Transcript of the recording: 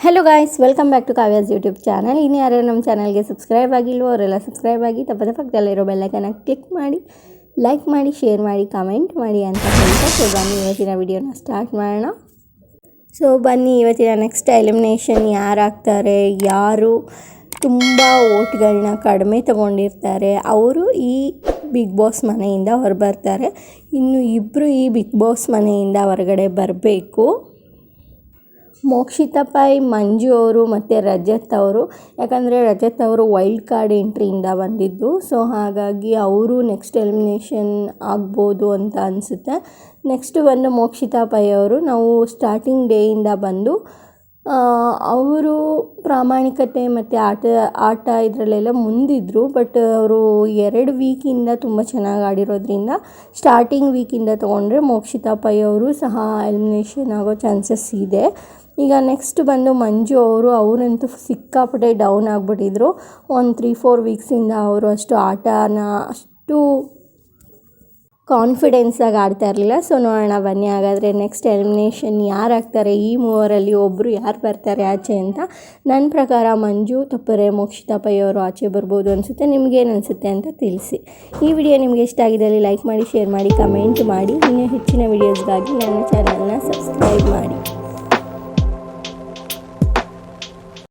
Hello guys welcome back to Kavya's YouTube channel ಇನ್ನು ಯಾರು ನಮ್ಮ ಚಾನಲ್ಗೆ ಸಬ್ಸ್ಕ್ರೈಬ್ ಆಗಿಲ್ವೋ, ಅವರೆಲ್ಲ ಸಬ್ಸ್ಕ್ರೈಬ್ ಆಗಿ ತಪ್ಪದ ಪಕ್ಕದಲ್ಲಿರೋ ಬೆಲ್ಲೈಕನ ಕ್ಲಿಕ್ ಮಾಡಿ ಲೈಕ್ ಮಾಡಿ ಶೇರ್ ಮಾಡಿ ಕಮೆಂಟ್ ಮಾಡಿ ಅಂತ ಹೇಳ್ತಾ ಸೊ ಬನ್ನಿ ಇವತ್ತಿನ ವಿಡಿಯೋನ ಸ್ಟಾರ್ಟ್ ಮಾಡೋಣ. ಸೊ ಬನ್ನಿ ಇವತ್ತಿನ ನೆಕ್ಸ್ಟ್ ಎಲಿಮಿನೇಷನ್ ಯಾರು ಆಗ್ತಾರೆ ಯಾರು ತುಂಬ ಓಟ್ಗಳನ್ನ ಕಡಿಮೆ ತಗೊಂಡಿರ್ತಾರೆ, ಅವರು ಈ ಬಿಗ್ ಬಾಸ್ ಮನೆಯಿಂದ ಹೊರಬರ್ತಾರೆ. ಇನ್ನು ಇಬ್ಬರು ಈ ಬಿಗ್ ಬಾಸ್ ಮನೆಯಿಂದ ಹೊರಗಡೆ ಬರಬೇಕು. ಮೋಕ್ಷಿತಾ ಪೈ ಮಂಜು ಅವರು ಮತ್ತು ರಜತ್ ಅವರು. ಯಾಕಂದರೆ ರಜತ್ ಅವರು ವೈಲ್ಡ್ ಕಾರ್ಡ್ ಎಂಟ್ರಿಯಿಂದ ಬಂದಿದ್ದು. ಸೊ ಹಾಗಾಗಿ ಅವರು ನೆಕ್ಸ್ಟ್ ಎಲಿಮಿನೇಷನ್ ಆಗ್ಬೋದು ಅಂತ ಅನಿಸುತ್ತೆ. ನೆಕ್ಸ್ಟ್ ಬಂದು ಮೋಕ್ಷಿತಾ ಪೈ ಅವರು. ನಾವು ಸ್ಟಾರ್ಟಿಂಗ್ ಡೇಯಿಂದ ಬಂದು ಅವರು ಪ್ರಾಮಾಣಿಕತೆ ಮತ್ತು ಆಟ ಆಟ ಇದರಲ್ಲೆಲ್ಲ ಮುಂದಿದ್ದರು ಬಟ್ ಅವರು ಎರಡು ವೀಕಿಂದ ತುಂಬ ಚೆನ್ನಾಗಿ ಆಡಿರೋದ್ರಿಂದ ಸ್ಟಾರ್ಟಿಂಗ್ ವೀಕಿಂದ ತೊಗೊಂಡ್ರೆ ಮೋಕ್ಷಿತಾ ಪೈ ಅವರು ಸಹ ಎಲಿಮಿನೇಷನ್ ಆಗೋ ಚಾನ್ಸಸ್ ಇದೆ. ಈಗ ನೆಕ್ಸ್ಟ್ ಬಂದು ಮಂಜು ಅವರು, ಅವರಂತೂ ಸಿಕ್ಕಾಪಟ್ಟೆ ಡೌನ್ ಆಗಿಬಿಟ್ಟಿದ್ರು. ಒಂದು ತ್ರೀ ಫೋರ್ ವೀಕ್ಸಿಂದ ಅವರು ಅಷ್ಟು ಆಟನ ಅಷ್ಟು ಕಾನ್ಫಿಡೆನ್ಸಾಗಿ ಆಡ್ತಾ ಇರಲಿಲ್ಲ. ಸೊ ನೋಡೋಣ ಬನ್ನಿ. ಹಾಗಾದರೆ ನೆಕ್ಸ್ಟ್ ಎಲಿಮಿನೇಷನ್ ಯಾರು ಆಗ್ತಾರೆ? ಈ ಮೂವರಲ್ಲಿ ಒಬ್ಬರು ಯಾರು ಬರ್ತಾರೆ ಆಚೆ ಅಂತ. ನನ್ನ ಪ್ರಕಾರ ಮಂಜು, ತಪ್ಪರೆ, ಮೋಕ್ಷಿತಾ ಪೈ ಅವರು ಆಚೆ ಬರ್ಬೋದು ಅನಿಸುತ್ತೆ. ನಿಮಗೇನು ಅನಿಸುತ್ತೆ ಅಂತ ತಿಳಿಸಿ. ಈ ವಿಡಿಯೋ ನಿಮಗೆ ಇಷ್ಟ ಆಗಿದ್ದಲ್ಲಿ ಲೈಕ್ ಮಾಡಿ ಶೇರ್ ಮಾಡಿ ಕಮೆಂಟ್ ಮಾಡಿ. ಇನ್ನೂ ಹೆಚ್ಚಿನ ವಿಡಿಯೋಸ್ಗಾಗಿ ನನ್ನ ಚಾನಲ್ನ ಸಬ್ಸ್ಕ್ರೈಬ್ ಮಾಡಿ.